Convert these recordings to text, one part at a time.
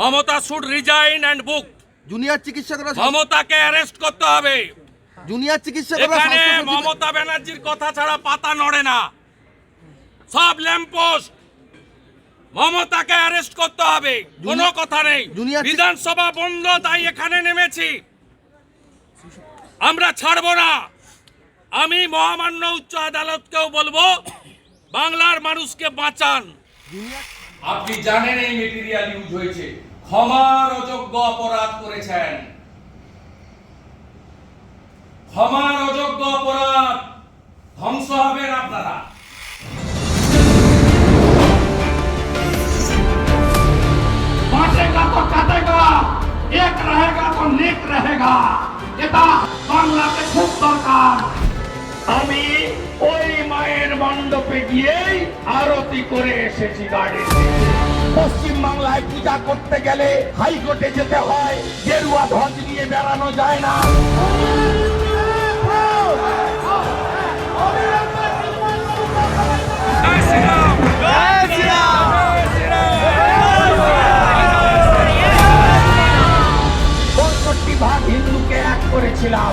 Mamata should resign and book junior চিকিৎসকরা মমতাকে arrest করতে হবে। জুনিয়র চিকিৎসকরা এখানে মমতা ব্যানার্জির কথা ছাড়া পাতা নড়ে না। সব ল্যাম্পোস্ট মমতাকে অ্যারেস্ট করতে হবে। কোনো কথা নেই। বিধানসভা বন্ধ তাই এখানে নেমেছি। আমরা ছাড়বো না। আমি মহামান্য উচ্চ আদালতকেও বলব বাংলার মানুষকে বাঁচান। আপনি জানেন এই মেটেরিয়াল ইউজ হয়েছে। ক্ষমার অযোগ্য অপরাধ করেছেন। ক্ষমার অযোগ্য অপরাধ ধ্বংস হবেন আপনারা। বাঁচেগা তো কাটেগা এক রহেগা তো নেক রহেগা এটা বাংলাতে খুব দরকার। আমি মণ্ডপে গিয়েই আরতি করে এসেছি গাড়িতে পশ্চিম বাংলায় পূজা করতে গেলে হাইকোর্টে যেতে হয়, গেরুয়া ধ্বজ নিয়ে বেড়ানো যায় না। ভাগ হিন্দুকে এক করেছিলাম।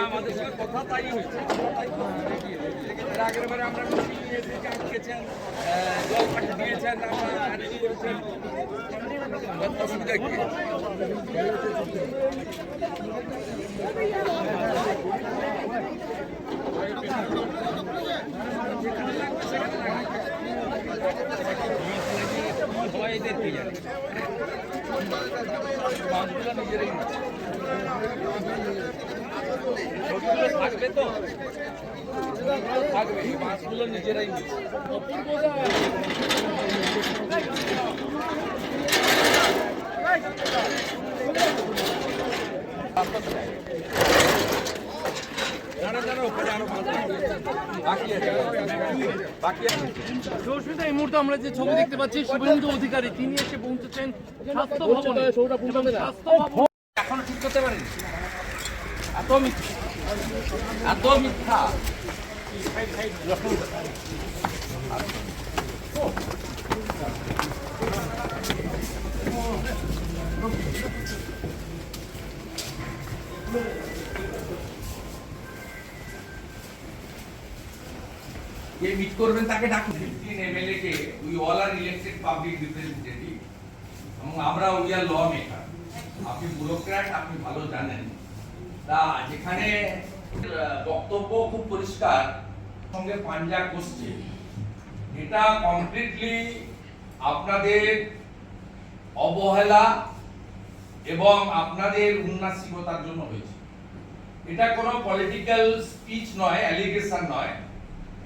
আমাদের সঙ্গে কথা তাই হয়েছে আমরা নিয়েছি আটকেছেন জল পাঠিয়ে দিয়েছেন অসুবিধা কি মাছগুলো নিজেরাই থাকবে তো থাকবে এই মাছগুলো নিজেরাই মুহূর্তে আমরা যে ছবি দেখতে পাচ্ছি শুভেন্দু অধিকারী তিনি এসে পৌঁছেছেন স্বাস্থ্য ভবনে। স্বাস্থ্য করতে পারেন এত মিথ্যা এত মিথ্যা যে মিট করবেন তাকে ডাকুন fifteen MLA K we all are elected public representative এবং আমরা উই আর ল মেকার আপনি ব্যুরোক্র্যাট আপনি ভালো জানেন। তা যেখানে বক্তব্য খুব পরিষ্কার, সঙ্গে পাঞ্জা করছে এটা কমপ্লিটলি আপনাদের অবহেলা এবং আপনাদের উন্নাসিকতার জন্য হয়েছে। এটা কোনো পলিটিক্যাল স্পিচ নয় অ্যালিগেশন নয়।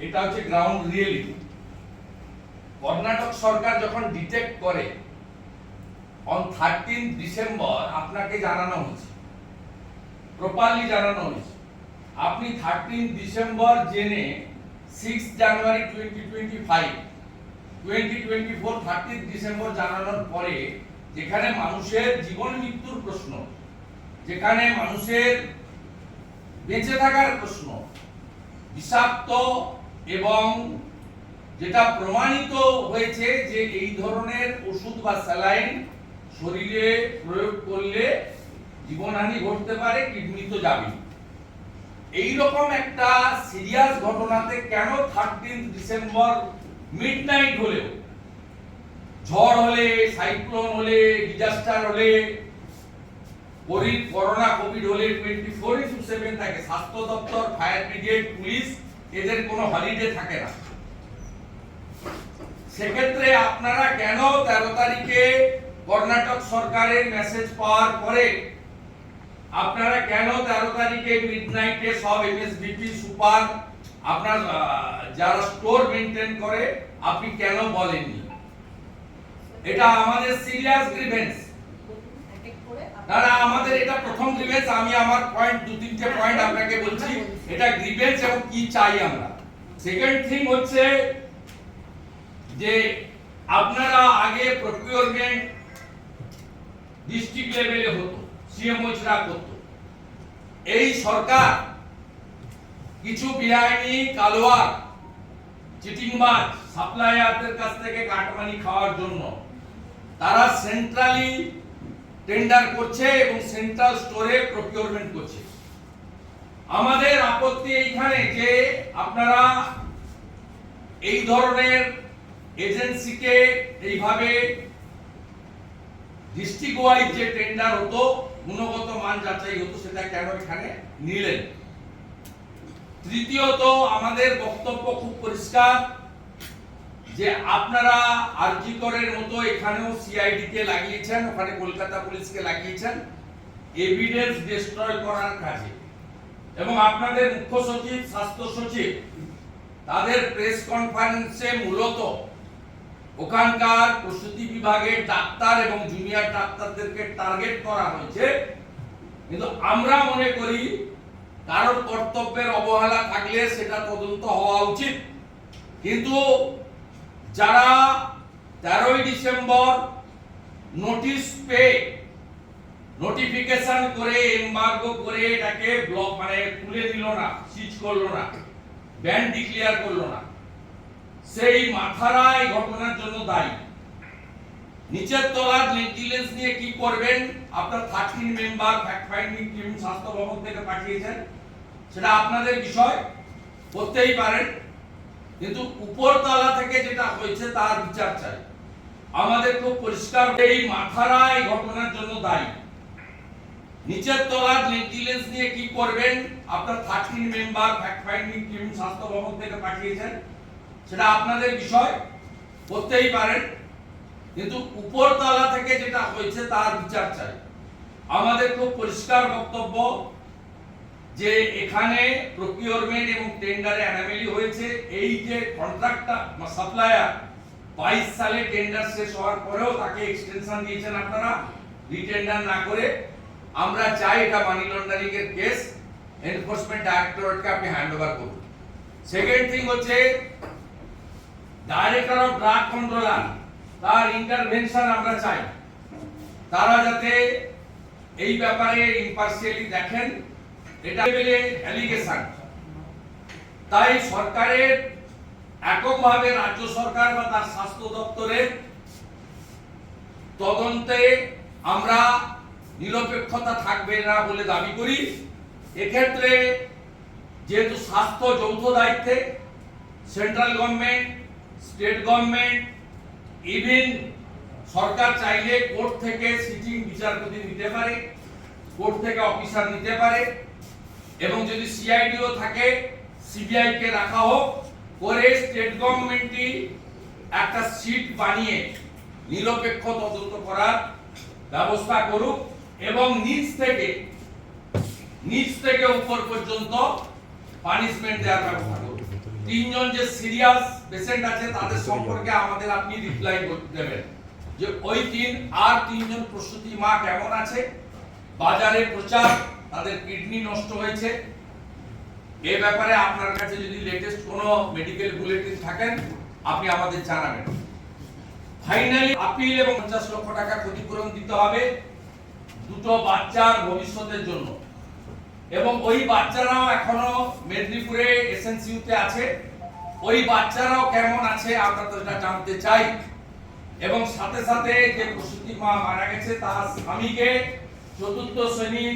এটা হচ্ছে গ্রাউন্ড রিয়েলিটি কর্ণাটক সরকার যখন ডিটেক্ট করে অন থার্টিন ডিসেম্বর আপনাকে জানানো হয়েছে। প্রপারলি জানানো হয়েছে। আপনি থার্টিন ডিসেম্বর জেনে six January twenty twenty five twenty twenty four thirteen December জানানোর পরে যেখানে মানুষের জীবন মৃত্যুর প্রশ্ন, যেখানে মানুষের বেঁচে থাকার প্রশ্ন, বিষাক্ত এবং যেটা প্রমাণিত হয়েছে যে এই ধরনের ওষুধ বা স্যালাইন শরীরে প্রয়োগ করলে জীবনহানি ঘটতে পারে, কিডনি তো যাবে এই রকম একটা সিরিয়াস ঘটনাতে কেন থার্টিন ডিসেম্বর মিড নাইট হলেও, ঝড় হলে সাইক্লোন হলে ডিজাস্টার হলে কোভিড করোনা কোভিড হলে টোয়েন্টি ফোর ইন্টু সেভেন থাকে। স্বাস্থ্য দপ্তর ফায়ার ব্রিগেড পুলিশ, এদের কোনো হলিডে থাকে না। সেক্ষেত্রে আপনারা কেন তেরো তারিখে কর্ণাটক সরকারের মেসেজ পাওয়ার পরে আপনারা কেন তেরো তারিখে মিড নাইটে সব এমএসবিপি সুপার আপনার যারা স্টোর মেনটেন করে, আপনি কেন বলেননি? এটা আমাদের সিরিয়াস গ্রিভেন্স আমাদের এটা প্রথম গ্রিভেন্স আমি আমার পয়েন্ট দু তিনটে পয়েন্ট আপনাকে বলছি, এটা গ্রিভেন্স এবং কি চাই আমরা? সেকেন্ড থিং হচ্ছে যে আপনারা আগে প্রকিউরমেন্ট ডিস্ট্রিক্ট লেভেলে হতো সিএমওচরা করত। এই সরকার কিছু বেআইনি কালোয়ার চিটিংবাজ সাপ্লায়ারদের কাছ থেকে কাটমানি খাওয়ার জন্য তারা সেন্ট্রালি টেন্ডার করছে এবং সেন্ট্রাল স্টোরে প্রকিউরমেন্ট করছে। আমাদের আপত্তি এইখানে যে আপনারা এই ধরনের এজেন্সিকে এইভাবে ডিস্ট্রিক্ট ওয়াইজ যে টেন্ডার হতো, গুণগত মান যাচাই হতো, সেটা কেন এখানে নিলেন? তৃতীয়ত, আমাদের বক্তব্য খুব পরিষ্কার, যে আপনারা আরজিকরের মতো এখানেও সিআইডি কে লাগিয়েছেন, ওখানে কলকাতা পুলিশকে লাগিয়েছেন এভিডেন্স ডিস্ট্রয় করার কাজে। এবং আপনাদের মুখ্য সচিব, স্বাস্থ্য সচিব, তাদের প্রেস কনফারেন্সে মূলত ওখানকার প্রসূতি বিভাগের ডাক্তার এবং জুনিয়র ডাক্তারদেরকে টার্গেট করা হয়েছে। কিন্তু আমরা মনে করি, কারোর কর্তব্যের অবহেলা থাকলে সেটা তদন্ত হওয়া উচিত। কিন্তু যারা তেরোই ডিসেম্বর নোটিশ পেয়ে নোটিফিকেশন করে এমবার্গো করে এটাকে ব্লক মানে তুলে দিল না সিজ করল না ব্যান ডিক্লেয়ার করল না। সেই মাথারা ঘটনার জন্য দায়ী। নিচের তলার নেগলিজেন্স নিয়ে কি করবেন? আপনার thirteen member fact finding team Swasthya Bhavan থেকে পাঠিয়েছেন। সেটা আপনাদের বিষয় করতেই পারেন কিন্তু উপর তলা থেকে যেটা হয়েছে তার বিচার চাই। আমাদের খুব পরিষ্কার, এই মাথারা ঘটনার জন্য দায়ী। নিচের তলার নেগলিজেন্স নিয়ে কি করবেন? আপনার thirteen member fact finding team Swasthya Bhavan থেকে পাঠিয়েছেন। সেটা আপনাদের বিষয় করতেই পারেন। কিন্তু উপরতলা থেকে যেটা হয়েছে, তার বিচার চাই। আমাদের খুব পরিষ্কার বক্তব্য যে এখানে প্রকিউরমেন্ট এবং টেন্ডারে অ্যানামেলি হয়েছে। এই যে কন্ট্রাক্টটা সাপ্লায়ার বাইশ সালে টেন্ডার শেষ হওয়ার পরেও তাকে এক্সটেনশন দিয়েছেন আপনারা। রিটেন্ডার না করে আমরা চাই এটা মানি লন্ডারিং এর কেস এনফোর্সমেন্ট ডাইরেক্টরেটকে আপনি হ্যান্ড ওভার করুন। সেকেন্ড থিং হচ্ছে ডাইরেক্টর অফ ড্রাগ কন্ট্রোলার, তার ইন্টারভেনশন আমরা চাই। তারা যাতে এই ব্যাপারে ইম্পার্সিয়ালি দেখেন, এটা অ্যালিগেশন তাই সরকারের এককভাবে রাজ্য সরকার বা তার স্বাস্থ্য দপ্তরের তদন্তে আমরা নিরপেক্ষতা থাকবে না বলে দাবি করি। এক্ষেত্রে যেহেতু স্বাস্থ্য যৌথ দায়িত্বে central government state government, even সরকার চাইলে কোর্ট থেকে সিটিং বিচারপতি নিতে পারে, কোর্ট থেকে অফিসার নিতে পারে, এবং যদি সিআইডিও থাকে সিবিআই কে রাখা হোক, করে স্টেট গভর্নমেন্টই একটা সিট বানিয়ে নিরপেক্ষ তদন্ত করার ব্যবস্থা করুক, এবং নিচ থেকে নিচ থেকে উপর পর্যন্ত পানিশমেন্ট দেওয়ার ব্যবস্থা করুন তিনজন যে সিরিয়াস পেশেন্ট আছে তাদের সম্পর্কে আমাদের আপনি রিপ্লাই দেবেন। যে ওই তিন আর তিনজন প্রসূতি মা কেমন আছে? বাজারে প্রচার তাদের কিডনি নষ্ট হয়েছে। এ ব্যাপারে আপনার কাছে যদি লেটেস্ট কোনো মেডিকেল বুলেটিন থাকেন আপনি আমাদের জানাবেন। ফাইনালি আপিল এবং পঞ্চাশ লক্ষ টাকা ক্ষতিপূরণ দিতে হবে দুটো বাচ্চার ভবিষ্যতের জন্য। এবং ওই বাচ্চারাও এখনও মেদিনীপুরে এসএনসিউতে আছে। ওই বাচ্চারাও কেমন আছে আমরা তো এটা জানতে চাই। এবং সাথে সাথে যে প্রসূতি মা মারা গেছে, তার স্বামীকে চতুর্থ শ্রেণি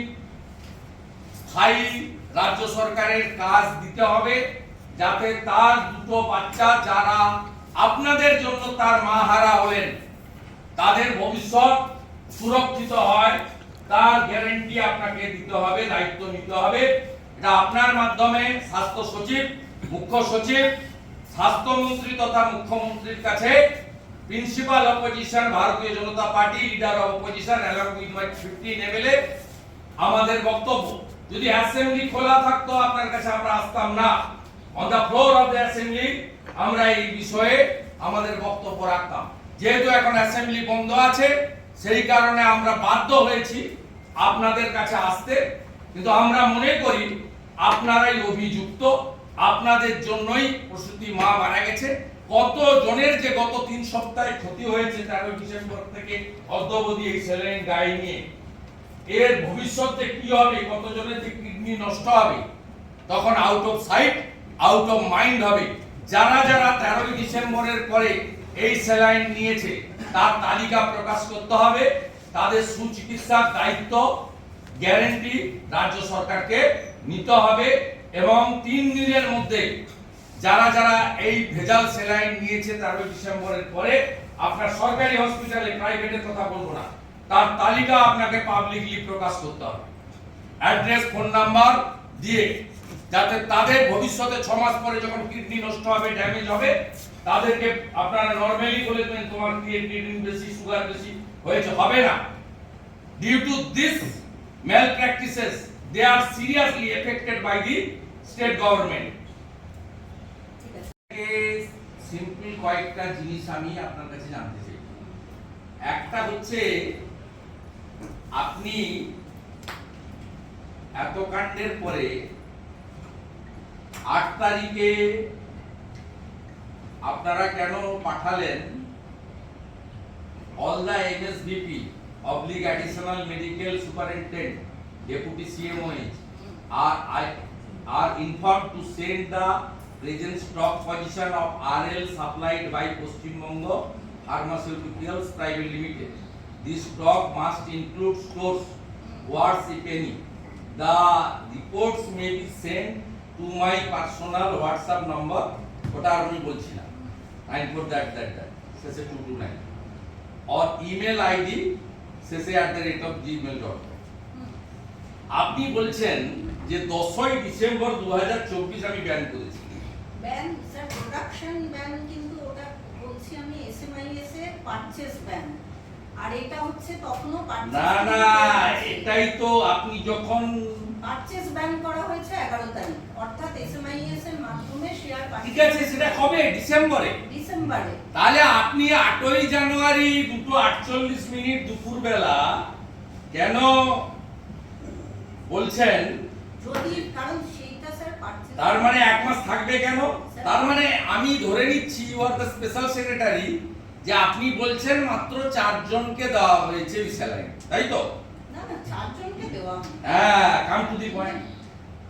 স্থায়ী রাজ্য সরকারের কাজ দিতে হবে যাতে তার দুটো বাচ্চা যারা আপনাদের জন্য তার মা হারা হলেন, তাদের ভবিষ্যৎ সুরক্ষিত হয়, তার গ্যারান্টি আপনাকে দিতে হবে, দায়িত্ব নিতে হবে। এটা আপনার মাধ্যমে স্বাস্থ্য সচিব, মুখ্য সচিব স্বাস্থ্যমন্ত্রী তথা মুখ্যমন্ত্রীর কাছে principal opposition Bharatiya Janata party leader of opposition along with my fifteen MLA আমাদের বক্তব্য। যদি অ্যাসেম্বলি খোলা থাকতো, আপনার কাছে আমরা আসতাম না। On the floor of the assembly আমরা এই বিষয়ে আমাদের বক্তব্য রাখতাম। যেহেতু এখন অ্যাসেম্বলি বন্ধ আছে, সেই কারণে আমরা বাধ্য হয়েছি আপনাদের কাছে আসতে। কিন্তু আমরা মনে করি, আপনারাই অভিযুক্ত। আপনাদের জন্যই প্রসূতি মা মারা গেছে। কত জনের যে গত তিন সপ্তাহে ক্ষতি হয়েছে তেরোই ডিসেম্বর থেকে অদ্যবধি এই স্যালাইন গায়ে নিয়ে। এর ভবিষ্যতে কি হবে কত জনের যে কিডনি নষ্ট হবে, তখন out of sight out of mind হবে। যারা যারা তেরোই ডিসেম্বরের পরে এই স্যালাইন নিয়েছে, তার তালিকা প্রকাশ করতে হবে। তাদের সুচিকিৎসার দায়িত্ব গ্যারেন্টি রাজ্য সরকারকে নিতে হবে। এবং তিন দিনের মধ্যে যারা যারা এই ভেজাল স্যালাইন নিয়েছে তেরোই ডিসেম্বরের পরে, আপনার সরকারি হসপিটালে, প্রাইভেটের কথা বলব না, তার তালিকা আপনাকে পাবলিকলি প্রকাশ করতে হবে। অ্যাড্রেস ফোন নাম্বার দিয়ে, যাতে তাদের ভবিষ্যতে ছ মাস পরে যখন কিডনি নষ্ট হবে ড্যামেজ হবে, তাদেরকে আপনারা নর্মালি বলে দেবেন, তোমার কিডনি বেশি সুগার বেশি হয়েছে? হবে না। Due to this this practices they are seriously affected by the state government simple কয়েকটা জিনিস আমি আপনার কাছে জানতে চাই একটা হচ্ছে আপনি এত কাণ্ডের পরে আট তারিখে আপনারা কেন পাঠালেন all the MSBP oblique additional medical superintendent deputy CMOH are I are informed to send the present stock position of RL supplied by Postim Bongo Pharmaceuticals Private Limited. This stock must include stores words if any. The reports may be sent to my personal WhatsApp number. ওটা আর আমি বলছি না nine four that that that শেষে two two nine or email ID শেষে at the rate of gmail dot আপনি বলছেন যে দশই ডিসেম্বর দু হাজার চব্বিশ আমি ব্যান করেছি। ব্যান স্যার প্রোডাকশন ব্যান কিন্তু ওটা বলছি আমি এসএমআইএস এর পারচেজ ব্যান আর এটা হচ্ছে তখনও না না এটাই তো আপনি যখন পারচেজ ব্যান করা হয়েছে এগারো তারিখ। অর্থাৎ এসএমআইএস এর মাধ্যমে শেয়ার ঠিক আছে সেটা কবে? ডিসেম্বরে। ডিসেম্বরে। তাহলে আপনি আটই জানুয়ারি দুটো আটচল্লিশ মিনিট দুপুর বেলা কেন বলছেন যদি কারণ সেইটা স্যার তার মানে এক মাস থাকবে কেন? তার মানে আমি ধরে নিচ্ছি you are the special secretary যে আপনি বলছেন মাত্র চারজনকে দেওয়া হয়েছে স্যালারি তাই তো? না না চারজনকে দেওয়া। হ্যাঁ কাম টু দি পয়েন্ট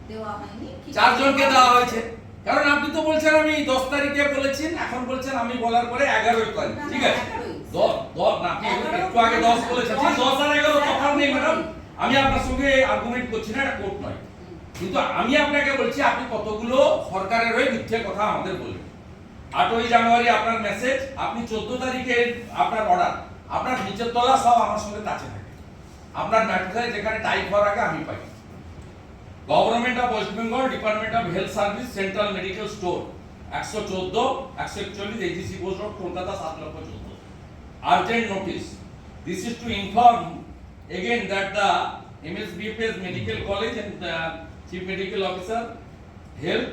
দেওয়া হয়নি চারজনকে দেওয়া হয়েছে। কারণ আপনি তো বলছেন আমি দশ তারিখে বলেছেন এখন বলছেন আমি বলার পরে এগারোই তারিখ ঠিক আছে? এগারো- একটু আগে দশ বলেছেন। দশ আর এগারো এগারো- তফাৎ নেই ম্যাডাম আমি আপনার সঙ্গে আর্গুমেন্ট করছি না এটা কোর্ট নয়। কিন্তু আমি আপনাকে বলছি, আপনি কতগুলো সরকারের হয়ে মিথ্যে কথা আমাদের বললেন আটই জানুয়ারি আপনার মেসেজ আপনি চোদ্দ তারিখে আপনার অর্ডার আপনার নিচের তলা সব আমার সঙ্গে টাচে থাকে। আপনার ম্যাট্রিক্সে যেখানে টাইপ হওয়ার আগে আমি পাই। Government of West Bengal department of health service central medical store একশো চোদ্দ, একশো একচল্লিশ এইচডিসি বোস রোড কলকাতা সাত লক্ষ চোদ্দ। Urgent notice. This is to inform again that the MSBFS Medical College the Chief Medical Officer Health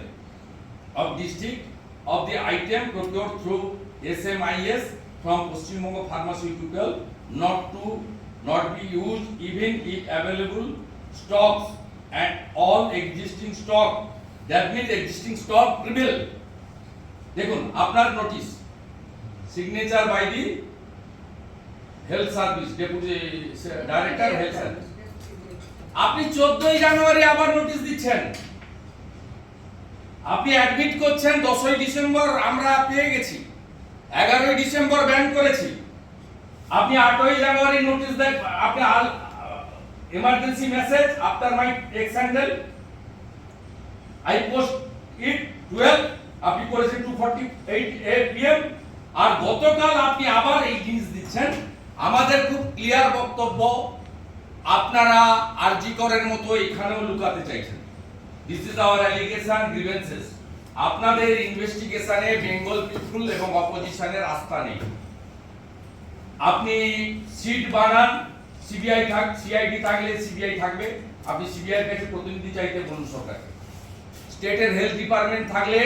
of District of the item procured through SMIS from Paschim Bongo Pharmaceutical not to not be used even if available stocks and all existing stock that means existing stock prevail. দেখুন আপনার notice signature by the health service deputy director health service আপনি চোদ্দই জানুয়ারি আবার notice দিচ্ছেন। আপনি admit করছেন দশই December আমরা পেয়ে গেছি। এগারোই ডিসেম্বর ব্যান করেছি। আপনি আটই জানুয়ারি নোটিশ দেন, আপনি emergency message after my X handle I post it twelve আপনি করেছেন টু ফর্টি এইট পিএম আর গতকাল আপনি আবার এই জিনিস দিচ্ছেন। আমাদের খুব ক্লিয়ার বক্তব্য আপনারা আরজি করের মতো এখানেও লুকাতে চাইছেন। This is our allegation grievances আপনাদের ইনভেস্টিগেশনে বেঙ্গল পিপুল এবং অপোজিশনের আস্থা নেই। আপনি সিট বানান সিবিআই থাক সিআইডি থাকলে সিবিআই থাকবে। আপনি সিবিআই কাছে প্রতিনিধি চাইতে বলুন সরকারকে। স্টেটের হেলথ ডিপার্টমেন্ট থাকলে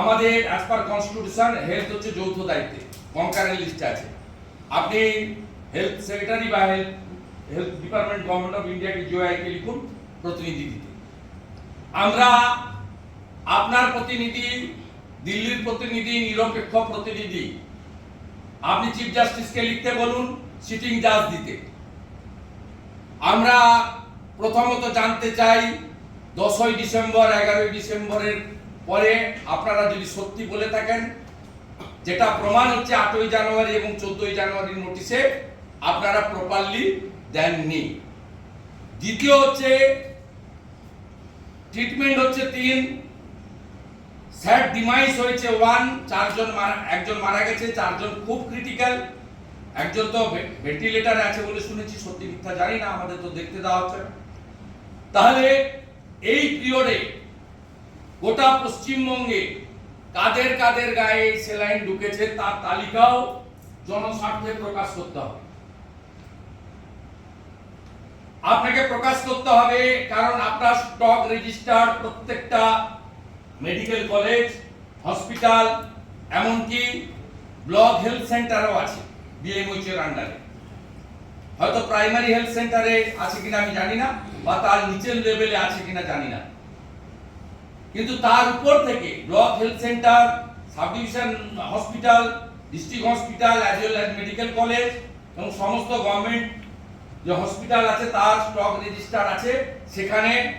আমাদের অ্যাজ পার কনস্টিটিউশন হেলথ হচ্ছে যৌথ দায়িত্বে। কনকারেন্ট লিস্টে আছে। আপনি হেলথ সেক্রেটারি বা health health department government of ইন্ডিয়াকে জিওআইকে লিখুন, প্রতিনিধি দিতে। আমরা আপনার প্রতিনিধি, দিল্লির প্রতিনিধি, নিরপেক্ষ প্রতিনিধি, আপনি চিফ জাস্টিসকে লিখতে বলুন সিটিং জাজ দিতে। আমরা প্রথমত জানতে চাই, দশই ডিসেম্বর, এগারোই ডিসেম্বরের পরে আপনারা যদি সত্যি বলে থাকেন, যেটা প্রমাণ হচ্ছে আটই জানুয়ারি এবং চোদ্দই জানুয়ারির নোটিশে আপনারা প্রপারলি দেননি। দ্বিতীয় হচ্ছে ট্রিটমেন্ট হচ্ছে তিন। স্যাড ডিমাইস হয়েছে ওয়ান চারজন মারা, একজন মারা গেছে, চারজন খুব ক্রিটিক্যাল একজন তো ভেন্টিলেটারে আছে বলে শুনেছি, সত্যি মিথ্যা জানি না, আমাদের তো দেখতে দেওয়া হচ্ছে। তাহলে এই পিরিয়ডে গোটা পশ্চিমবঙ্গে কাদের কাদের গায়ে সেলাইন ঢুকেছে তার তালিকাও জনস্বার্থে প্রকাশ করতে হবে। আপনাকে প্রকাশ করতে হবে কারণ আপনার স্টক রেজিস্টার প্রত্যেকটা মেডিকেল কলেজ, হসপিটাল, এমনকি ব্লক হেলথ সেন্টারও আছে বিএমওইচ এর আন্ডারে। হয়তো প্রাইমারি হেলথ সেন্টারে আছে কিনা আমি জানি না, বা তার নিচের লেভেলে আছে কিনা জানি না। কিন্তু তার উপর থেকে block health centre sub division hospital, district hospital, as well as medical college এবং সমস্ত গভর্নমেন্ট যে হসপিটাল আছে, তার স্টক রেজিস্টার আছে। সেখানে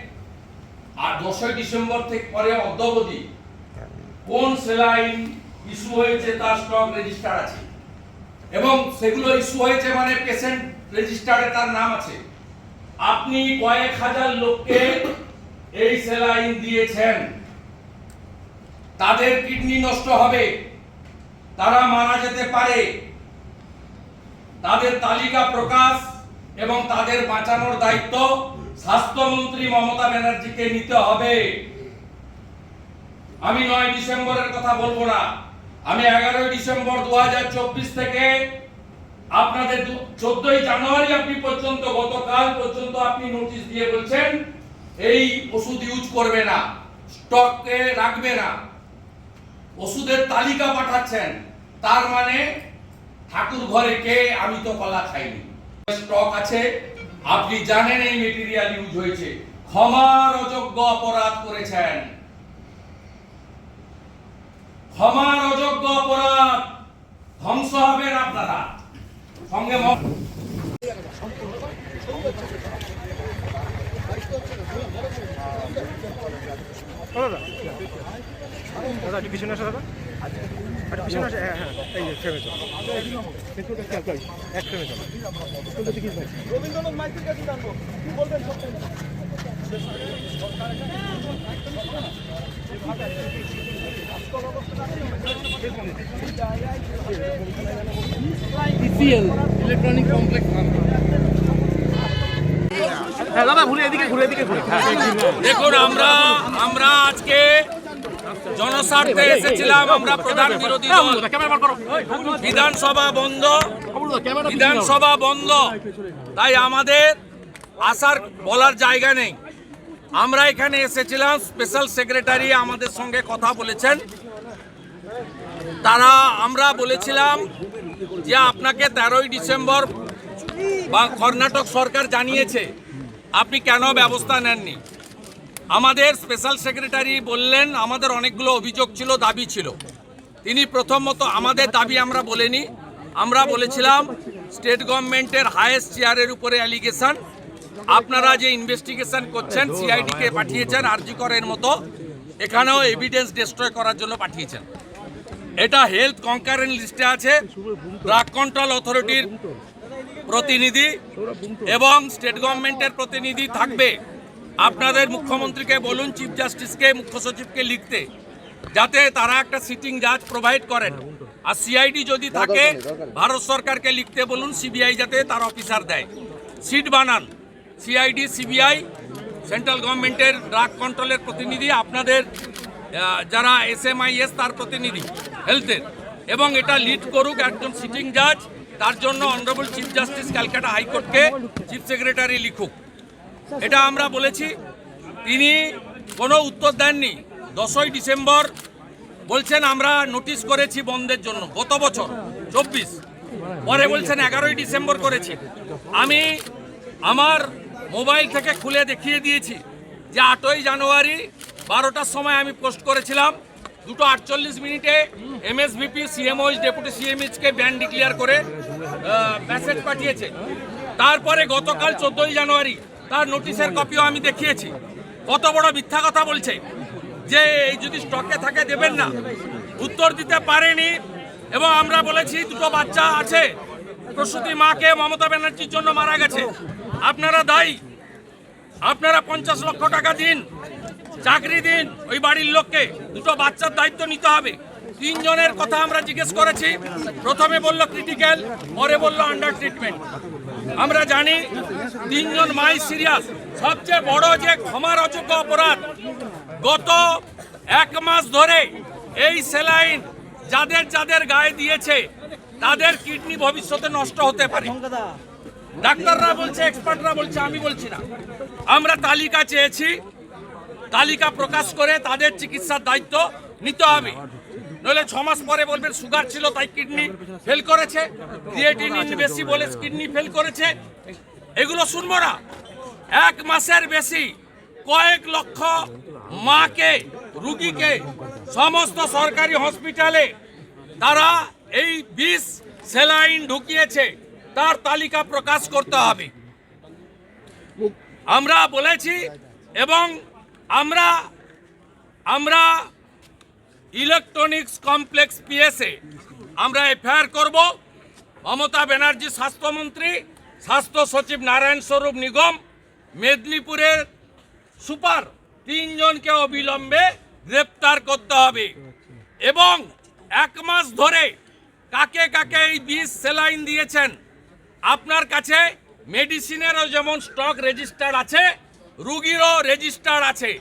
আর দশই ডিসেম্বর থেকে পরে অদ্যাবধি কোন সেলাইন ইস্যু হয়েছে, তার স্টক রেজিস্টার আছে। এবং সেগুলো ইস্যু হয়েছে মানে পেশেন্ট রেজিস্টারে তার নাম আছে। আপনি কয়েক হাজার লোককে এই সেলাইন দিয়েছেন। তাদের কিডনি নষ্ট হবে। তারা মারা যেতে পারে। তাদের তালিকা প্রকাশ। এবং তাদের বাঁচানোর দায়িত্ব স্বাস্থ্যমন্ত্রী মমতা ব্যানার্জিকে নিতে হবে। আমি নয় ডিসেম্বরের কথা বলব না। আমি এগারোই ডিসেম্বর দুহাজার চব্বিশ থেকে আপনাদের চোদ্দই জানুয়ারি আপনি পর্যন্ত, গতকাল পর্যন্ত আপনি নোটিশ দিয়ে বলছেন, এই ওষুধ ইউজ করবে না, স্টকে রাখবে না। ওষুধের তালিকা পাঠাচ্ছেন। তার মানে ঠাকুর ঘরে কে, আমি তো কলা খাইনি। স্টক আছে। আপনি জানেন এই মেটেরিয়াল ইউজ হয়েছে। ক্ষমার অযোগ্য অপরাধ করেছেন। ক্ষমার অযোগ্য অপরাধ ধ্বংস হবেন আপনারা। সঙ্গে দাদা পিছনে আসো দাদা? পিছনে হ্যাঁ হ্যাঁ। এই যে ফ্রেমে চলো। এক ফ্রেমে চলো। ইসিএল ইলেকট্রনিক কমপ্লেক্স হ্যাঁ দাদা ঘুরে এদিকে ঘুরে এদিকে ঘুরে। হ্যাঁ দেখুন আমরা আমরা আজকে জনস্বার্থে এসেছিলাম আমরা প্রধান বিরোধী দল বিধানসভা বন্ধ বিধানসভা বন্ধ তাই আমাদের আসার বলার জায়গা নেই আমরা এখানে এসেছিলাম স্পেশাল সেক্রেটারি আমাদের সঙ্গে কথা বলেছেন তারা আমরা বলেছিলাম যে আপনাকে তেরোই ডিসেম্বর বা কর্ণাটক সরকার জানিয়েছে আপনি কেন ব্যবস্থা নেননি আমাদের স্পেশাল সেক্রেটারি বললেন, আমাদের অনেকগুলো অভিযোগ ছিল, দাবি ছিল। তিনি প্রথমত আমাদের দাবি আমরা বলিনি। আমরা বলেছিলাম স্টেট গভর্নমেন্টের হায়েস্ট চেয়ারের উপরে অ্যালিগেশন আপনারা যে ইনভেস্টিগেশন করছেন সিআইডিকে পাঠিয়েছেন আরজি করের মতো, এখানেও এভিডেন্স ডিস্ট্রয় করার জন্য পাঠিয়েছেন। এটা হেলথ কনকারেন্ট লিস্টে আছে ড্রাগ কন্ট্রোল অথরিটির প্রতিনিধি এবং স্টেট গভর্নমেন্টের প্রতিনিধি থাকবে। আপনাদের মুখ্যমন্ত্রীকে বলুন চিফ জাস্টিসকে মুখ্য সচিবকে লিখতে, যাতে তারা একটা সিটিং জাজ প্রোভাইড করেন। আর সিআইডি যদি থাকে, ভারত সরকারকে লিখতে বলুন সিবিআই যাতে তার অফিসার দেয়। সিট বানান। সিআইডি সিবিআই সেন্ট্রাল গভর্নমেন্টের ড্রাগ কন্ট্রোলের প্রতিনিধি, আপনাদের যারা এসএমআইএস তার প্রতিনিধি হেলথের এবং এটা লিড করুক একজন সিটিং জাজ তার জন্য অনারেবল চিফ জাস্টিস ক্যালকাটা হাইকোর্টকে চিফ সেক্রেটারি লিখুক। এটা আমরা বলেছি। তিনি কোনো উত্তর দেননি। দশই ডিসেম্বর বলছেন, আমরা নোটিশ করেছি বন্ধের জন্য গত বছর, চব্বিশ। পরে বলছেন, এগারোই ডিসেম্বর করেছি। আমি আমার মোবাইল থেকে খুলে দেখিয়ে দিয়েছি যে আটই জানুয়ারি বারোটার সময় আমি পোস্ট করেছিলাম। দুটো আটচল্লিশ মিনিটে এমএসভিপি সিএমওইচ ডেপুটি সিএমএইচকে ব্যান ডিক্লেয়ার করে মেসেজ পাঠিয়েছে। তারপরে গতকাল চোদ্দই জানুয়ারি তার নোটিশের কপিও আমি দেখিয়েছি। কত বড় মিথ্যা কথা বলছে যে এই যদি স্টকে থাকে দেবেন না। উত্তর দিতে পারেনি এবং আমরা বলেছি দুটো বাচ্চা আছে। প্রসূতি মাকে মমতা ব্যানার্জির জন্য মারা গেছে। আপনারা দায়ী। আপনারা পঞ্চাশ লক্ষ টাকা দিন, চাকরি দিন ওই বাড়ির লোককে। দুটো বাচ্চার দায়িত্ব নিতে হবে। তিনজনের কথা আমরা জিজ্ঞেস করেছি। প্রথমে বলল ক্রিটিক্যাল পরে বলল আন্ডার ট্রিটমেন্ট আমরা জানি তিনজন মাই সিরিয়াস। সবচেয়ে বড় যে ক্ষমার অযোগ্য অপরাধ, গত এক মাস ধরে এই সেলাইন যাদের যাদের গায়ে দিয়েছে, তাদের কিডনি ভবিষ্যতে নষ্ট হতে পারে। ডাক্তাররা বলছে এক্সপার্টরা বলছে, আমি বলছি না। আমরা তালিকা চেয়েছি, তালিকা প্রকাশ করে তাদের চিকিৎসার দায়িত্ব নিতে হবে। নইলে ছ মাস পরে বলবেন সুগার ছিল, তাই কিডনি ফেল করেছে। ক্রিয়েটিনিন বেশি বলে কিডনি ফেল করেছে, এগুলো শুনব না। এক মাসের বেশি কয়েক লক্ষ মাকে, রুগীকে সমস্ত সরকারি হসপিটালে তারা এই বিষ সেলাইন ঢুকিয়েছে, তার তালিকা প্রকাশ করতে হবে। আমরা বলেছি এবং আমরা আমরা ইলেকট্রনিক্স কমপ্লেক্স পিএসএ। আমরা এফআইআর করব। মমতা ব্যানার্জি স্বাস্থ্যমন্ত্রী স্বাস্থ্য সচিব নারায়ণ স্বরূপ নিগম, মেদিনীপুরের সুপার তিনজনকে অবিলম্বে গ্রেপ্তার করতে হবে। এবং এক মাস ধরে কাকে কাকে এই বিষ সেলাইন দিয়েছেন, আপনার কাছে মেডিসিনেরও যেমন স্টক রেজিস্টার আছে, রুগীরও রেজিস্টার আছে।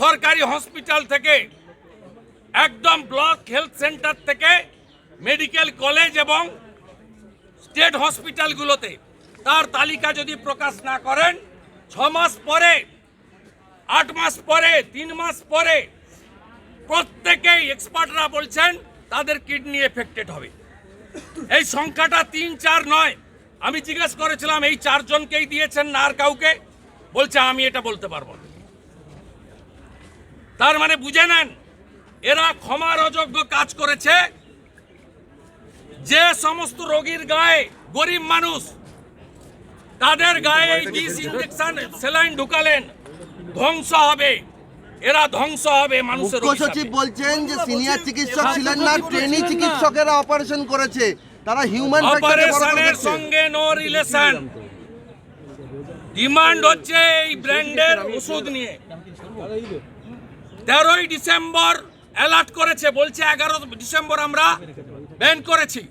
সরকারি হসপিটাল থেকে একদম ব্লক হেলথ সেন্টার থেকে মেডিকেল কলেজ এবং স্টেট হসপিটালগুলোতে। তার তালিকা যদি প্রকাশ না করেন, ছ মাস পরে, আট মাস পরে, তিন মাস পরে প্রত্যেকেই এক্সপার্টরা বলছেন, তাদের কিডনি এফেক্টেড হবে। এই সংখ্যাটা তিন, চার নয়। আমি জিজ্ঞেস করেছিলাম, এই চারজনকেই দিয়েছেন না আর কাউকে? বলছে, আমি এটা বলতে পারব না। তার মানে বুঝে নেন এরা ক্ষমার অযোগ্য কাজ করেছে। যে সমস্ত রোগীর গায়ে গরিব মানুষ তাদের গায়ে এই বিষ ইঞ্জেকশন সেলাইন ঢুকালেন ধ্বংস হবে। এরা ধ্বংস হবে মানুষের সচিব বলছেন যে সিনিয়র চিকিৎসক ছিলেন না ট্রেনি চিকিৎসকেরা অপারেশন করেছে। তারা হিউম্যান অপারেশনের সঙ্গে নো রিলেশন ডিমান্ড হচ্ছে এই ব্র্যান্ডের ওষুধ নিয়ে। তেরোই ডিসেম্বর অ্যালার্ট করেছে, বলছে এগারো ডিসেম্বর আমরা ব্যান করেছি।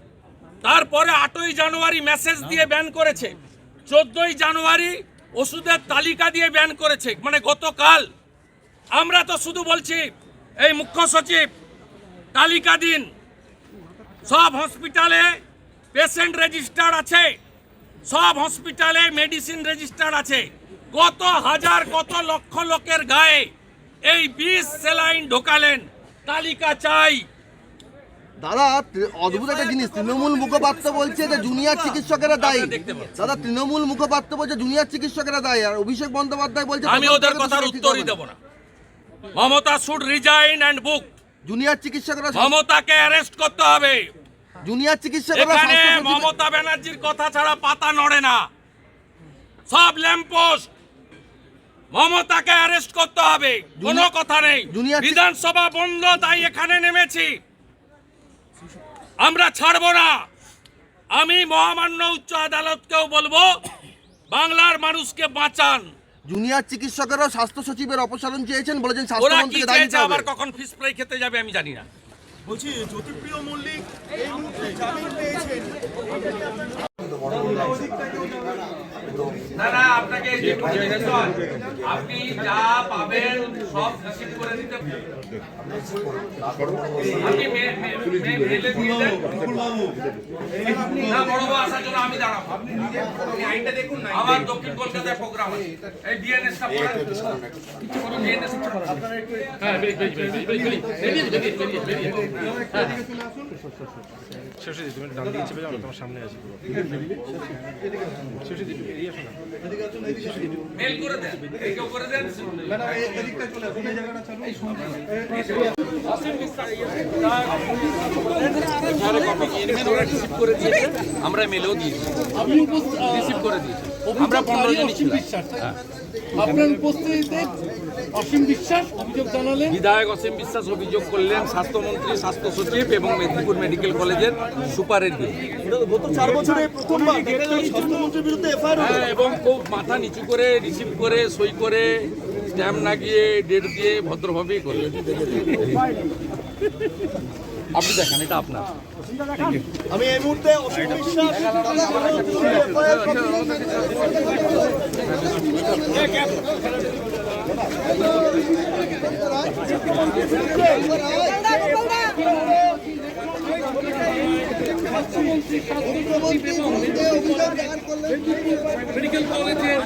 তারপরে আটই জানুয়ারি মেসেজ দিয়ে ব্যান করেছে। চোদ্দই জানুয়ারি ওষুধের তালিকা দিয়ে ব্যান করেছে মানে গতকাল। আমরা তো শুধু বলছি, এই মুখ্য সচিব, তালিকা দিন। সব হসপিটালে পেশেন্ট রেজিস্টার আছে। সব হসপিটালে মেডিসিন রেজিস্টার আছে। কত হাজার, কত লক্ষ লোকের গায়ে এই বিষ সেলাইন ঢোকালেন। তালিকা চাই। দাদা অদ্ভুত একটা জিনিস তৃণমূল মুখপাত্র বলছে যে জুনিয়র চিকিৎসকেরা দায়ী। দাদা তৃণমূল মুখপাত্র বলছে জুনিয়র চিকিৎসকেরা দায়ী আর অভিষেক বন্দ্যোপাধ্যায় বলছে আমি ওদের কথার উত্তরই দেব না। Mamata should resign and book junior চিকিৎসকরা মমতাকে অ্যারেস্ট করতে হবে। জুনিয়র চিকিৎসকরা এখানে মমতা ব্যানার্জির কথা ছাড়া পাতা নড়ে না। সব ল্যাম্পোস্ট মমতাকে অ্যারেস্ট করতে হবে। কোনো কথা নেই। বিধানসভা বন্ধ তাই এখানে নেমেছি। আমরা ছাড়ব না। আমি মহামান্য উচ্চ আদালতকেও বলব বাংলার মানুষকে বাঁচান। জুনিয়র চিকিৎসকেরা স্বাস্থ্য সচিবের অপসারণ চেয়েছেন বলেছেন স্বাস্থ্যমন্ত্রীকে দায়ী দিতে আবার কখন ফিস ফ্রাই খেতে যাবে আমি জানি না। বলছি জ্যোতিপ্রিয় মল্লিক এই মুহূর্তে জামিন পেয়েছেন। না আপনাকে আপনি যা পাবেন সব করে দিতে আপনি বড় আসার জন্য আমি দাঁড়াবো। দক্ষিণ কলকাতায় প্রোগ্রাম শেষে তুমি ডান দিকে চেপে যাও তোমার সামনে আছে শেষে দিবি এদিকে আসো না করে আমরা মেলেও দিয়েছি রিসিভ করে দিয়েছি আমরা পনেরো জনই ছিলাম। আপনার উপস্থিতিতে অসীম বিশ্বাস অভিযোগ জানালেন? বিধায়ক অসীম বিশ্বাস অভিযোগ করলেন স্বাস্থ্যমন্ত্রী স্বাস্থ্য সচিব এবং মেদিনীপুর মেডিকেল কলেজের সুপারের বিরুদ্ধে। গত চার বছরে প্রথমবার দেখা গেল স্বাস্থ্যমন্ত্রীর বিরুদ্ধে এফআইআর হ্যাঁ, এবং খুব মাথা নিচু করে রিসিভ করে সই করে স্ট্যাম্প না গিয়ে ডেট দিয়ে ভদ্রভাবেই করলেন। আপনি দেখেন এটা আপনার। আমি এই মুহূর্তে অসীম বিশ্বাস মেডিকেল কলেজের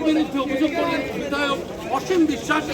বিরুদ্ধে অভিযোগ করেন বিধায়ক অসীম বিশ্বাস